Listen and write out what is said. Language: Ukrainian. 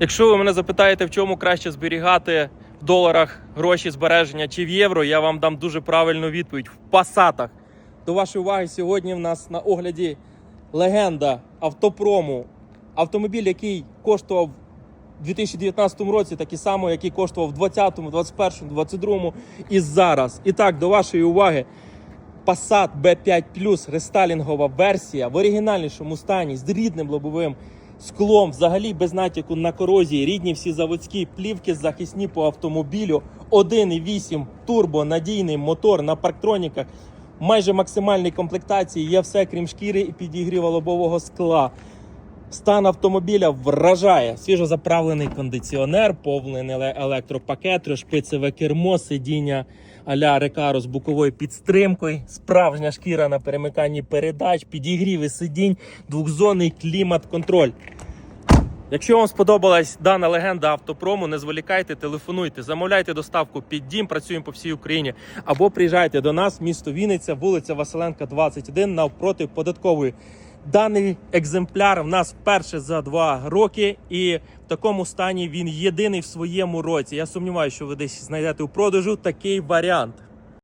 Якщо ви мене запитаєте, в чому краще зберігати в доларах гроші збереження чи в євро, я вам дам дуже правильну відповідь в пасатах. До вашої уваги, сьогодні в нас на огляді легенда автопрому. Автомобіль, який коштував у 2019 році, такий самий, який коштував в 2020, 2021, 2022 і зараз. І так, до вашої уваги. Passat B5 Plus рестайлінгова версія в оригінальнішому стані з рідним лобовим склом, взагалі без натяку на корозії, рідні всі заводські плівки захисні по автомобілю, 1,8 турбо, надійний мотор на парктроніках, майже максимальній комплектації, є все крім шкіри і підігріва лобового скла. Стан автомобіля вражає. Свіжозаправлений кондиціонер, повний еле- електропакет, розшпицеве кермо, сидіння а-ля Рекаро з боковою підтримкою, справжня шкіра на перемиканні передач, підігріви сидінь, двохзонний клімат-контроль. Якщо вам сподобалась дана легенда автопрому, не зволікайте, телефонуйте, замовляйте доставку під дім, працюємо по всій Україні. Або приїжджайте до нас, місто Вінниця, вулиця Василенка, 21, навпроти податкової. Даний екземпляр в нас вперше за два роки, і в такому стані він єдиний в своєму році. Я сумніваюся, що ви десь знайдете у продажу такий варіант.